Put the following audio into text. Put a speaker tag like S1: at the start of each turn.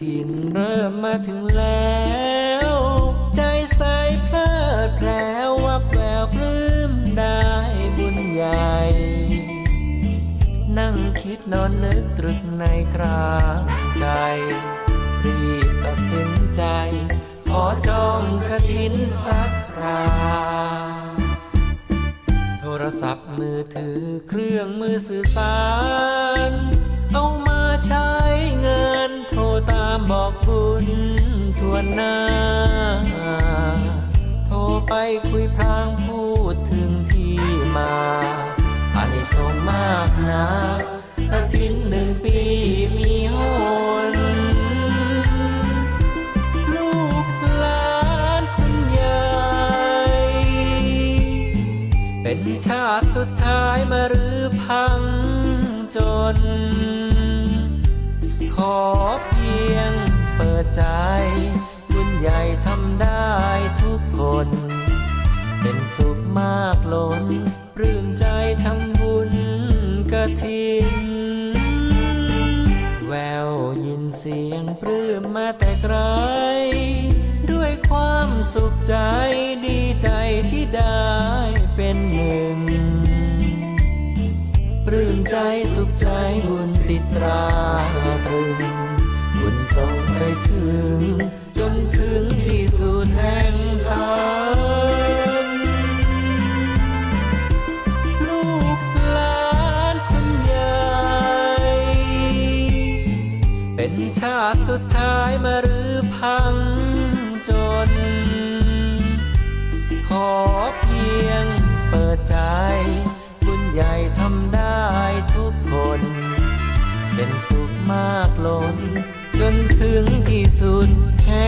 S1: ถินเริ่มมาถึงแล้ว ใจใสเพลิดแพรววับแววปลื้มได้บุญใหญ่ นั่งคิดนอนนึกตรึกในกลางใจ รีบตัดสินใจ ขอจองกระถินสักคราโทรศัพท์มือถือเครื่องมือสื่อสาร ญทวนหน้า โทรไปคุยพรางพูดถึงที่มาอานิสงส์มากนะกระถินหนึ่งปีมีหนลูกหลานคุณยายเป็นชาติสุดท้ายมารื้อพังจน ขอเพียง เปิดใจบุญใหญ่ทำได้ทุกคน เป็นสุขมากล้นปลื้มใจทำบุญกระถิน แววยินเสียงปลื้มมาแต่ไกล ด้วยความสุขใจดีใจที่ได้เป็นหนึ่งปลื้มใจสุขใจบุญติดตราตรึงบุญส่ง ไปถึง จนถึงที่สุดแห่งทางลูกหลานคุณยายเป็นชาติสุดท้ายมารือพังจน เป็นสุขมากล้น จนถึงที่สุดแห่